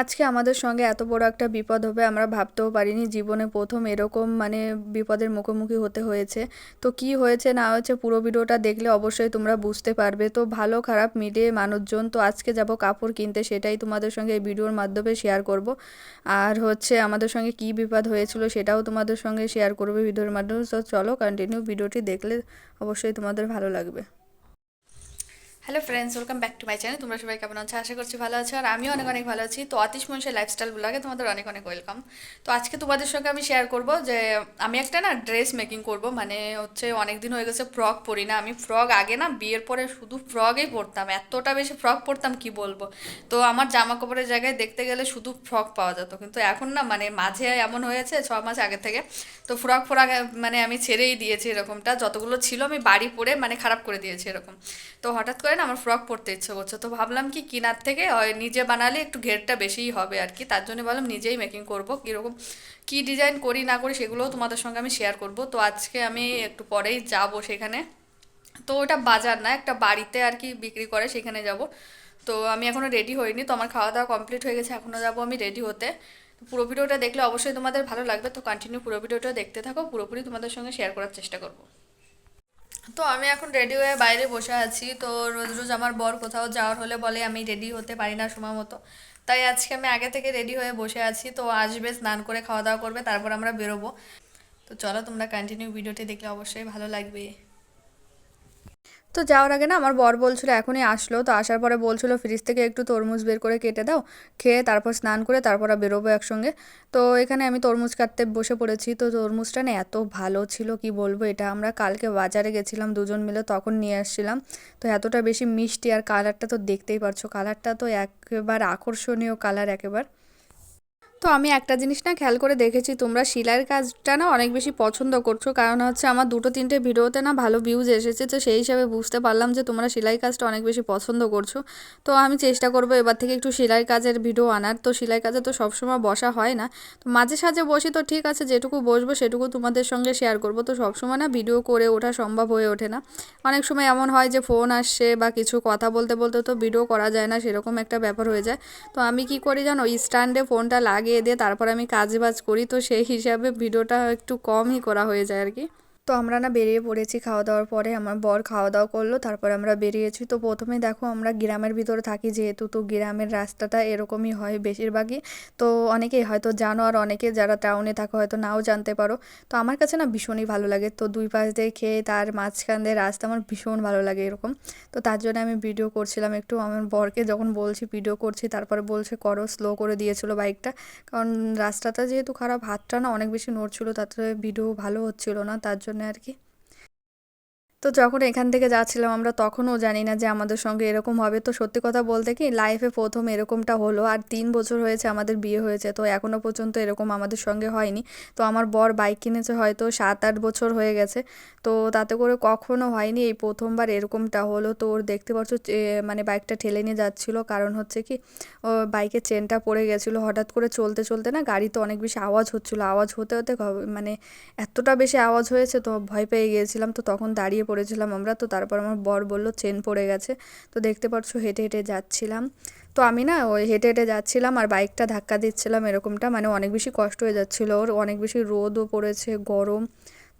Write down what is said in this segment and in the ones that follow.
আজকে আমাদের সঙ্গে এত বড় একটা বিপদ হবে, আমরা ভাবতেও পারিনি জীবনে প্রথম এরকম মানে বিপদের মুখোমুখি হতে হয়েছে। তো কি হয়েছে না হয়েছে পুরো ভিডিওটা দেখলে অবশ্যই তোমরা বুঝতে পারবে। তো ভালো, খারাপ মিলিয়ে মানুষজন, তো আজকে যাব কাপড় কিনতে, সেটাই তোমাদের সঙ্গে এই ভিডিওর মাধ্যমে শেয়ার করব। আর হচ্ছে আমাদের সঙ্গে কি বিপদ হয়েছিল সেটাও তোমাদের সঙ্গে শেয়ার করবে ভিডিওর মাধ্যমে। তো চলো কন্টিনিউ ভিডিওটি দেখলে অবশ্যই তোমাদের ভালো লাগবে। Hello friends welcome back to my channel তোমরা সবাই কেমন আছো? আশা করছি ভালো আছো, আর আমিও অনেক অনেক ভালো আছি। তো অতীশ মনীষের লাইফস্টাইল ব্লগে তোমাদের অনেক অনেক ওয়েলকাম তো আজকে তোমাদের সঙ্গে আমি শেয়ার করব যে, আমি একটা না ড্রেস মেকিং করব মানে হচ্ছে অনেক দিন হয়ে গেছে ফ্রক পরি না। আমি ফ্রক আগে না বিয়ের পরে শুধু ফ্রকই পরতাম, এতটা বেশি ফ্রক পরতাম, কি বলব? তো আমার জামা কাপড়ের জায়গায় দেখতে গেলে শুধু ফ্রক পাওয়া যেত। কিন্তু এখন না মানে মাঝে এমন হয়েছে ছ মাস আগে থেকে, তো ফ্রক ফ্রক মানে আমি ছেড়েই দিয়েছি এরকমটা। যতগুলো ছিল আমি বাড়ি পরে মানে খারাপ করে দিয়েছি এরকম। তো হঠাৎ করে না আমার ফ্রক পরতে ইচ্ছে করছে। তো ভাবলাম কি কিনার থেকে নিজে বানালে একটু ঘেরটা বেশিই হবে আর কি। তার জন্য ভাবলাম নিজেই মেকিং করব। কীরকম, কী ডিজাইন করি, না করি, সেগুলোও তোমাদের সঙ্গে আমি শেয়ার করব। তো আজকে আমি একটু পরেই যাব সেখানে। তো ওটা বাজার না, একটা বাড়িতে আর কি বিক্রি করে সেখানে যাব। তো আমি এখনও রেডি হইনি, তো আমার খাওয়া দাওয়া কমপ্লিট হয়ে গেছে এখনও যাব আমি রেডি হতে। পুরো ভিডিওটা দেখলে অবশ্যই তোমাদের ভালো লাগবে। তো কন্টিনিউ পুরো ভিডিওটা দেখতে থাকো, পুরোপুরি তোমাদের সঙ্গে শেয়ার করার চেষ্টা করব। তো আমি এখন রেডি হয়ে বাইরে বসে আছি। তো রোজ রোজ আমার বর কোথাও যাওয়ার হলে বলে আমি রেডি হতে পারি না সময় মতো। তাই আজকে আমি আগে থেকে রেডি হয়ে বসে আছি। তো আসবে, স্নান করে খাওয়া দাওয়া করবে, তারপর আমরা বেরোবো। তো চলো তোমরা কন্টিনিউ ভিডিওটি দেখলে অবশ্যই ভালো লাগবে। তো যাওয়ার আগে না আমার বর বলছিল এখনই আসলো। তো আসার পরে বলছিল, ফ্রিজ থেকে একটু তরমুজ বের করে কেটে দাও, খেয়ে তারপর স্নান করে তারপর বেরোবো একসঙ্গে। তো এখানে আমি তরমুজ কাটতে বসে পড়েছি। তো তরমুজটা না এত ভালো ছিল, কি বলব? এটা আমরা কালকে বাজারে গেছিলাম, দুজন মিলে তখন নিয়ে আসছিলাম। তো এতটা বেশি মিষ্টি আর কালারটা তো দেখতেই পারছ। কালারটা তো একেবারে আকর্ষণীয় কালার একেবারে। তো আমি একটা জিনিস না খেয়াল করে দেখেছি, তোমরা সেলাইয়ের কাজটা না অনেক বেশি পছন্দ করছ। কারণ হচ্ছে আমার দুটো তিনটে ভিডিওতে না ভালো ভিউজ এসেছে, তো সেই হিসাবে বুঝতে পারলাম যে তোমরা সেলাই কাজটা অনেক বেশি পছন্দ করছ। তো আমি চেষ্টা করব এবার থেকে একটু সেলাই কাজের ভিডিও আনার। তো সেলাই কাজে তো সবসময় বসা হয় না। তো মাঝে সাঝে বসি, তো ঠিক আছে, যেটুকু বসবো সেটুকু তোমাদের সঙ্গে শেয়ার করব। তো সবসময় না ভিডিও করে ওঠা সম্ভব হয়ে ওঠে না। অনেক সময় এমন হয় যে ফোন আসছে বা কিছু কথা বলতে বলতে তো ভিডিও করা যায় না, সেরকম একটা ব্যাপার হয়ে যায়। তো আমি কি করি জানো স্ট্যান্ডে ফোনটা লাগিয়ে দিয়ে তারপর আমি কাজ বাজ করি, তো সেই হিসাবে ভিডিওটা একটু কমই করা হয়ে যায় আর কি। তো আমরা না বেরিয়ে পড়েছি খাওয়া দাওয়ার পরে। আমার বর খাওয়া দাওয়া করল, তারপর আমরা বেরিয়েছি। তো প্রথমে দেখো আমরা গ্রামের ভিতরে থাকি, যেহেতু তো গ্রামের রাস্তাটা এরকমই হয় বেশিরভাগই। তো অনেকেই হয়তো জানো আর অনেকে যারা টাউনে থাকো হয়তো নাও জানতে পারো। তো আমার কাছে না ভীষণই ভালো লাগে। তো দুই পাশ দিয়ে খেয়ে তার মাঝখান দিয়ে রাস্তা আমার ভীষণ ভালো লাগে এরকম। তো তার জন্য আমি ভিডিও করছিলাম একটু। আমার বরকে যখন বলছি ভিডিও করছি, তারপরে বলছে, করো স্লো করে দিয়েছিল বাইকটা কারণ রাস্তাটা যেহেতু খারাপ, হাতটা না অনেক বেশি নড়ছিল, তাতে ভিডিও ভালো হচ্ছিল না। তার জন্য আর কি। তো যখন এখান থেকে যাচ্ছিলাম, আমরা তখনও জানি না যে আমাদের সঙ্গে এরকম হবে। তো সত্যি কথা বলতে কি লাইফে প্রথম এরকমটা হলো আর তিন বছর হয়েছে আমাদের বিয়ে হয়েছে, তো এখনও পর্যন্ত এরকম আমাদের সঙ্গে হয়নি। তো আমার বর বাইক কিনেছে হয়তো সাত আট বছর হয়ে গেছে, তো তাতে করে কখনো হয়নি এই প্রথমবার এরকমটা হলো। তো ওর দেখতে পাচ্ছ মানে বাইকটা ঠেলে নিয়ে যাচ্ছিল, কারণ হচ্ছে কি, ও বাইকের চেনটা পড়ে গেছিল। হঠাৎ করে চলতে চলতে না গাড়িতে অনেক বেশি আওয়াজ হচ্ছিল। আওয়াজ হতে হতে মানে এতটা বেশি আওয়াজ হয়েছে তো ভয় পেয়ে গিয়েছিলাম। তো তখন দাঁড়িয়ে পড়েছিলাম আমরা, তো তারপর আমার বর বলল, চেন পড়ে গেছে। তো দেখতে পাচ্ছ হেঁটে হেঁটে যাচ্ছিলাম। তো আমি না ওই হেঁটে হেঁটে যাচ্ছিলাম আর বাইকটা ধাক্কা দিচ্ছিলাম এরকমটা মানে অনেক বেশি কষ্ট হয়ে যাচ্ছিল। ওর অনেক বেশি রোদও পড়েছে, গরম।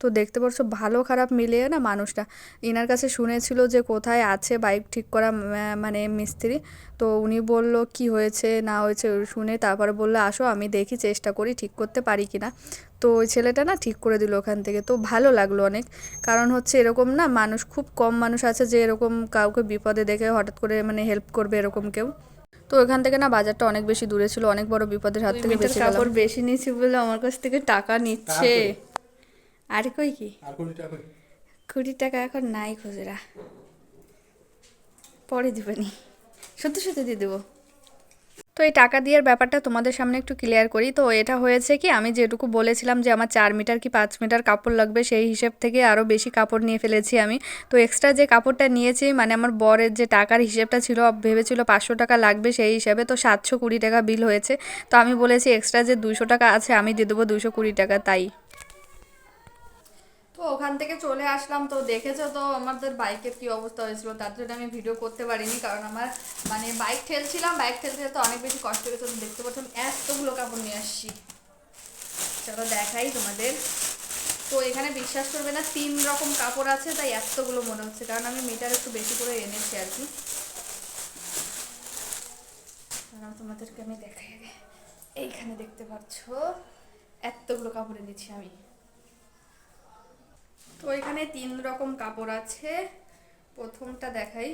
তো দেখতে পাচ্ছ ভালো খারাপ মিলিয়ে না মানুষটা। এনার কাছে শুনেছিল যে কোথায় আছে বাইক ঠিক করা মানে মিস্ত্রি। তো উনি বলল কি হয়েছে না হয়েছে শুনে তারপরে বলল আসো আমি দেখি চেষ্টা করি ঠিক করতে পারি কি না। তো ওই ছেলেটা না ঠিক করে দিল ওখান থেকে। তো ভালো লাগল অনেক। কারণ হচ্ছে এরকম না মানুষ খুব কম মানুষ আছে যে এরকম কাউকে বিপদে দেখে হঠাৎ করে মানে হেল্প করবে এরকম কেউ। তো ওখান থেকে না বাজারটা অনেক বেশি দূরে ছিল অনেক বড় বিপদের হাত থেকে বেশি কাপড় বেশি নিয়েছি বলে আমার কাছ থেকে টাকা নিচ্ছে। আর কই কি? কুড়ি টাকা এখন নাই খুচরা। পরে দিবেনি সত্যি সত্যি দিয়ে দেবো। তো এই টাকা দেওয়ার ব্যাপারটা তোমাদের সামনে একটু ক্লিয়ার করি। তো এটা হয়েছে কি আমি যেটুকু বলেছিলাম যে আমার চার মিটার কি পাঁচ মিটার কাপড় লাগবে সেই হিসেব থেকে আরও বেশি কাপড় নিয়ে ফেলেছি আমি। তো এক্সট্রা যে কাপড়টা নিয়েছি মানে আমার বরের যে টাকার হিসেবটা ছিল ভেবেছিল পাঁচশো টাকা লাগবে সেই হিসাবে তো সাতশো কুড়ি টাকা বিল হয়েছে। তো আমি বলেছি এক্সট্রা যে দুশো টাকা আছে আমি দিয়ে দেবো দুশো কুড়ি টাকা তাই। ওখান থেকে চলে আসলাম তো দেখেছ তো আমাদের বাইকের কি অবস্থা হয়েছিল? তার জন্য আমি ভিডিও করতে পারিনি কারণ আমার মানে বাইক ঠেলছিলাম বাইক ঠেলতে তো অনেক বেশি কষ্ট হয়েছে। দেখতে পাচ্ছেন এতগুলো কাপড় নিয়ে আসছি। চলো দেখাই তোমাদের। তো এখানে বিশ্বাস করবে না, তিন রকম কাপড় আছে, তাই এতগুলো মনে হচ্ছে। কারণ আমি মিটার একটু বেশি করে এনেছি আর কি। তোমাদেরকে আমি দেখাই। এইখানে দেখতে পাচ্ছ, এতগুলো কাপড় এনেছি আমি। তো এখানে তিন রকম কাপড় আছে। প্রথমটা দেখাই।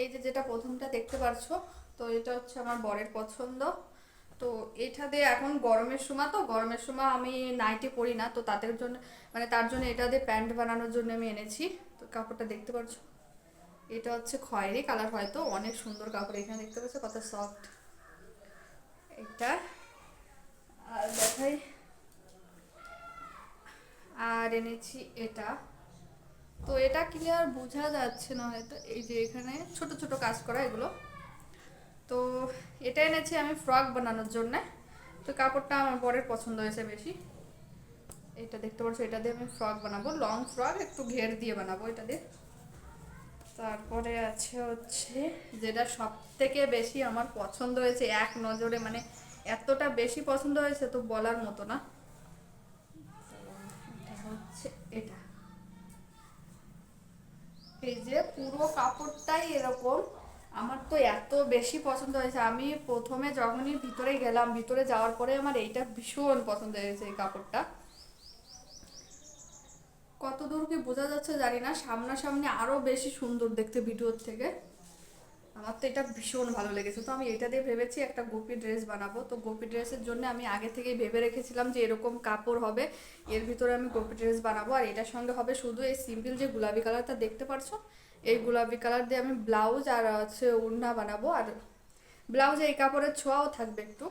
এই যে যেটা প্রথমটা দেখতে পারছ, তো এটা হচ্ছে আমার বরের পছন্দ। তো এটা দিয়ে এখন গরমের সময় তো গরমের সময় আমি নাইটি পরি না, তো তাদের জন্য মানে তার জন্য এটা দিয়ে প্যান্ট বানানোর জন্য আমি এনেছি। তো কাপড়টা দেখতে পাচ্ছ এটা হচ্ছে খয়েরি কালার হয়তো অনেক সুন্দর কাপড় এখানে দেখতে পাচ্ছ, কত সফট এটা আর দেখাই আর এনেছি এটা। তো এটা ক্লিয়ার বোঝা যাচ্ছে না হয়তো। এই যে এখানে ছোট ছোট কাজ করা এগুলো। তো এটা এনেছি আমি ফ্রক বানানোর জন্য। তো কাপড়টা আমার বরের পছন্দ হয়েছে বেশি। এটা দেখতে পাচ্ছ, এটা দিয়ে আমি ফ্রক বানাবো। লং ফ্রক একটু ঘের দিয়ে বানাবো এটা দিয়ে। তারপরে আছে হচ্ছে, যেটা সব থেকে বেশি আমার পছন্দ হয়েছে, এক নজরে মানে এতটা বেশি পছন্দ হয়েছে তো বলার মতো না। এই যে পুরো কাপড়টাই এরকম, আমার তো এত বেশি পছন্দ হয়েছে। আমি প্রথমে যখনই ভিতরে গেলাম, ভিতরে যাওয়ার পরে আমার এইটা ভীষণ পছন্দ হয়েছে এই কাপড়টা। কতদূর কি বোঝা যাচ্ছে জানি না, সামনাসামনি আরও বেশি সুন্দর দেখতে ভিডিওর থেকে। আমার তো এটা ভীষণ ভালো লেগেছে। তো আমি এটা দিয়ে ভেবেছি একটা গোপি ড্রেস বানাবো। তো গোপি ড্রেসের জন্য আমি আগে থেকেই ভেবে রেখেছিলাম যে এরকম কাপড় হবে, এর ভিতরে আমি গোপী ড্রেস বানাবো। আর এটার সঙ্গে হবে শুধু এই সিম্পল যে গোলাপি কালারটা দেখতে পারছ, এই গোলাপি কালার দিয়ে আমি ব্লাউজ আর হচ্ছে উড়না বানাবো। আর ব্লাউজে এই কাপড়ের ছোঁয়াও থাকবে একটু।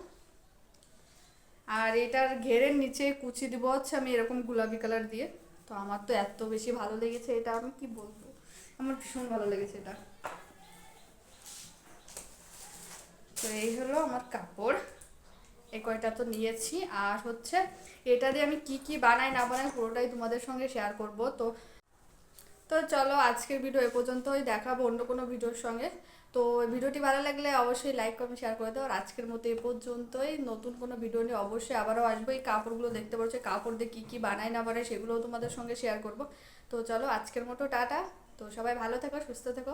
আর এটার ঘেরের নিচে কুচি দিব হচ্ছে আমি এরকম গোলাপি কালার দিয়ে। তো আমার তো এত বেশি ভালো লেগেছে এটা আমি কি বলব? আমার ভীষণ ভালো লেগেছে এটা। তো এই হলো আমার কাপড়। এই কয়টা তো নিয়েছি। আর হচ্ছে এটা দিয়ে আমি কি কি বানাই না বানাই পুরোটাই তোমাদের সঙ্গে শেয়ার করব। তো তো চলো আজকের ভিডিও এ পর্যন্তই দেখাবো অন্য কোনো ভিডিওর সঙ্গে। তো ভিডিওটি ভালো লাগলে অবশ্যই লাইক কমেন্ট শেয়ার করে দাও। আর আজকের মতো এ পর্যন্তই। নতুন কোনো ভিডিও নিয়ে অবশ্যই আবারও আসব। এই কাপড়গুলো দেখতে পাচ্ছ কাপড় দিয়ে কী কী বানাই না বানাই সেগুলোও তোমাদের সঙ্গে শেয়ার করব। তো চলো আজকের মতো, টাটা। তো সবাই ভালো থেকো, সুস্থ থেকো।